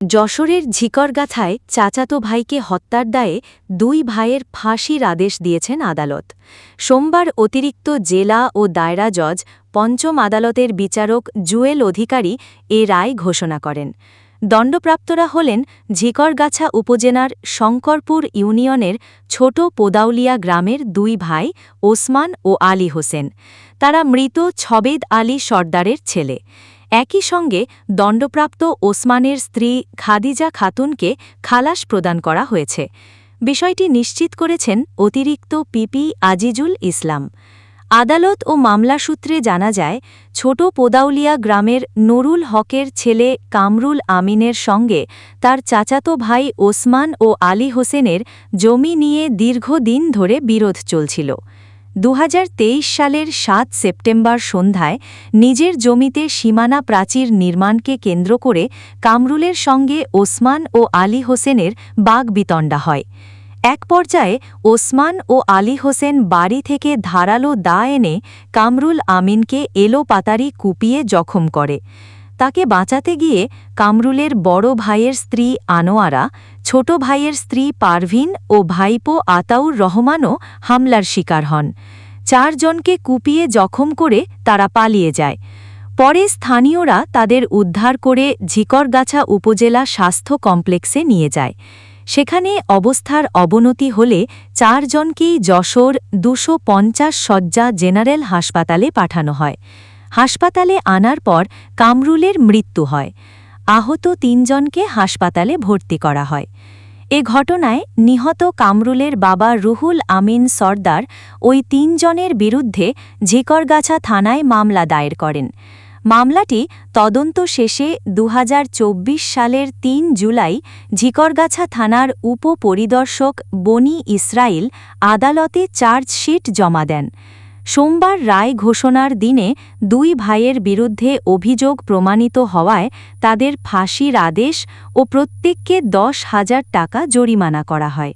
যশোরের ঝিকরগাথায় চাচাতো ভাইকে হত্যার দায়ে দুই ভাইয়ের ফাঁসির আদেশ দিয়েছেন আদালত। সোমবার অতিরিক্ত জেলা ও দায়রা জজ, পঞ্চম আদালতের বিচারক জুয়েল অধিকারী এ রায় ঘোষণা করেন। দণ্ডপ্রাপ্তরা হলেন ঝিকরগাছা উপজেলার শঙ্করপুর ইউনিয়নের ছোট পোদাউলিয়া গ্রামের দুই ভাই ওসমান ও আলী হোসেন। তারা মৃত ছবেদ আলী সর্দারের ছেলে। একই সঙ্গে দণ্ডপ্রাপ্ত ওসমানের স্ত্রী খাদিজা খাতুনকে খালাস প্রদান করা হয়েছে। বিষয়টি নিশ্চিত করেছেন অতিরিক্ত পিপি আজিজুল ইসলাম। আদালত ও মামলা সূত্রে জানা যায়, ছোট পোদাউলিয়া গ্রামের নুরুল হকের ছেলে কামরুল আমিনের সঙ্গে তার চাচাতো ভাই ওসমান ও আলী হোসেনের জমি নিয়ে দীর্ঘদিন ধরে বিরোধ চলছিল। দু হাজার তেইশ সালের সাত সেপ্টেম্বর সন্ধ্যায় নিজের জমিতে সীমানা প্রাচীর নির্মাণকে কেন্দ্র করে কামরুলের সঙ্গে ওসমান ও আলী হোসেনের বাগবিতণ্ডা হয়। এক পর্যায়ে ওসমান ও আলী হোসেন বাড়ি থেকে ধারালো দা এনে কামরুল আমিনকে এলো পাতারি কুপিয়ে জখম করে। তাকে বাঁচাতে গিয়ে কামরুলের বড় ভাইয়ের স্ত্রী আনোয়ারা ছোট ভাইয়ের স্ত্রী পারভিন ও ভাইপো আতাউর রহমানও হামলার শিকার হন। চারজনকে কুপিয়ে জখম করে তারা পালিয়ে যায়। পরে স্থানীয়রা তাদের উদ্ধার করে ঝিকরগাছা উপজেলা স্বাস্থ্য কমপ্লেক্সে নিয়ে যায়। সেখানে অবস্থার অবনতি হলে চারজনকেই যশোর দুশো পঞ্চাশ শয্যা জেনারেল হাসপাতালে পাঠানো হয়। হাসপাতালে আনার পর কামরুলের মৃত্যু হয়। আহত তিনজনকে হাসপাতালে ভর্তি করা হয়। এ ঘটনায় নিহত কামরুলের বাবা রুহুল আমিন সর্দার ওই তিনজনের বিরুদ্ধে ঝিকরগাছা থানায় মামলা দায়ের করেন। মামলাটি তদন্ত শেষে দু হাজার চব্বিশ সালের তিন জুলাই ঝিকরগাছা থানার উপপরিদর্শক বনি ইসরাইল আদালতে চার্জশিট জমা দেন। সোমবার রায় ঘোষণার দিনে দুই ভাইয়ের বিরুদ্ধে অভিযোগ প্রমাণিত হওয়ায় তাদের ফাঁসির আদেশ ও প্রত্যেককে দশ হাজার টাকা জরিমানা করা হয়।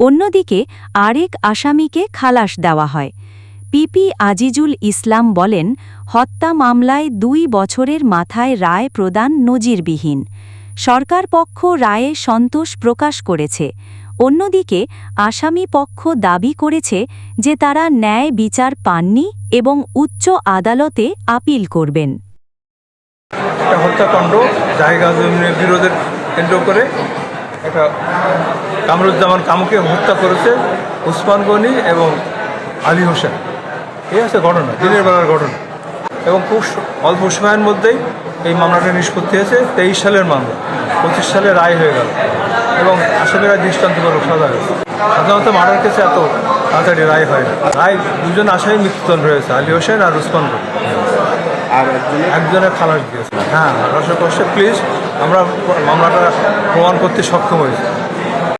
অন্যদিকে আরেক আসামিকে খালাস দেওয়া হয়। পিপি আজিজুল ইসলাম বলেন, হত্যা মামলায় দুই বছরের মাথায় রায় প্রদান নজিরবিহীন। সরকার পক্ষ রায়ে সন্তোষ প্রকাশ করেছে। অন্যদিকে, আসামি পক্ষ দাবি করেছে যে তারা ন্যায় বিচার পাননি এবং উচ্চ আদালতে আপিল করবেন। একটা হত্যাকাণ্ড জায়গা জমিনের বিরোধের কেন্দ্র করে একটা কামরুজ্জামান কামুকে হত্যা করেছে উসমান গনি এবং আলী হোসেন। এই আছে ঘটনা, দিনের বেলার ঘটনা। এবং খুব অল্প সময়ের মধ্যেই এই মামলাটা নিষ্পত্তি হয়েছে, তেইশ সালের মামলা, পঁচিশ সালে রায় হয়ে গেল। এবং আসামিরা দৃষ্টান্তমূলক সাজা হয়েছে। সাধারণত মার্ডার কেসে এত তাড়াতাড়ি রায় হয় না। রায় দুজন আসামি মৃত্যুদণ্ড রয়েছে আলী হোসেন আর উসমান আর একজনের? খালাস দিয়েছে। হ্যাঁ রসে কষ্টে প্লিজ আমরা মামলাটা প্রমাণ করতে সক্ষম হয়েছি।